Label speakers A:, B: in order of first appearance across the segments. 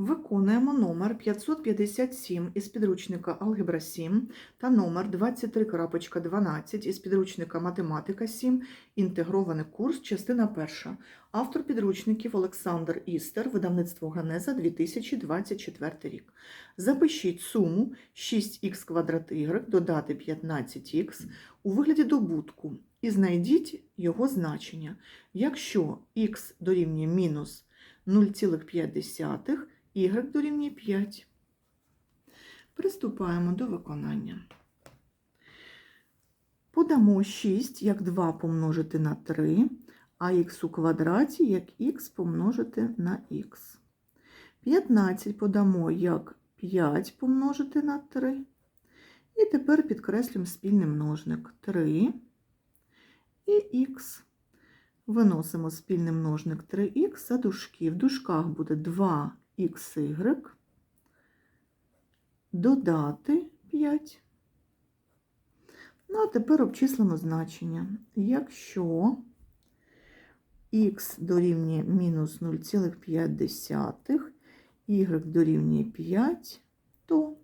A: Виконуємо номер 557 із підручника Алгебра 7 та номер 23.12 із підручника Математика 7. Інтегрований курс, частина перша. Автор підручників Олександр Істер, видавництво Ганеза 2024 рік. Запишіть суму 6х квадрат y додати 15х у вигляді добутку і знайдіть його значення. Якщо х дорівнює мінус 0,5, y дорівнює 5. Приступаємо до виконання. Подамо 6 як 2 помножити на 3, а х у квадраті як х помножити на х. 15 подамо як 5 помножити на 3. І тепер підкреслюємо спільний множник 3 і х. Виносимо спільний множник 3х за дужки. В дужках буде 2xy додати 5. Ну, а тепер обчислимо значення. Якщо х дорівнює мінус 0,5, y дорівнює 5, то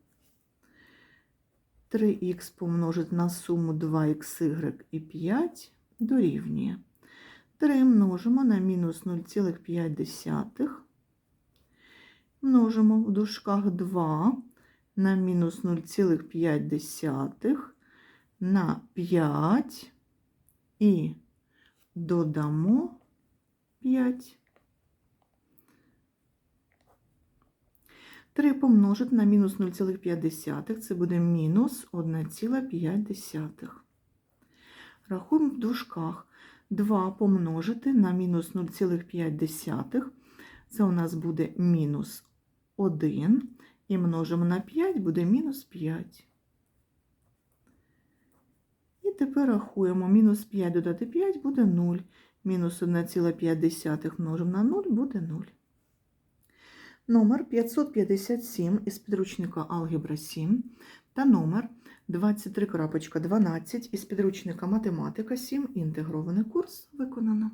A: 3х помножити на суму 2xy і 5 дорівнює. 3 множимо на мінус 0,5, множимо в дужках 2 на мінус 0,5 на 5 і додамо 5. 3 помножити на мінус 0,5, це буде мінус 1,5. Рахуємо в дужках. 2 помножити на мінус 0,5, це у нас буде мінус 1, і множимо на 5, буде мінус 5. І тепер рахуємо, мінус 5 додати 5 буде 0, мінус 1,5 множимо на 0 буде 0. Номер 557 із підручника Алгебра 7 та номер 23.12 із підручника Математика 7. Інтегрований курс виконано.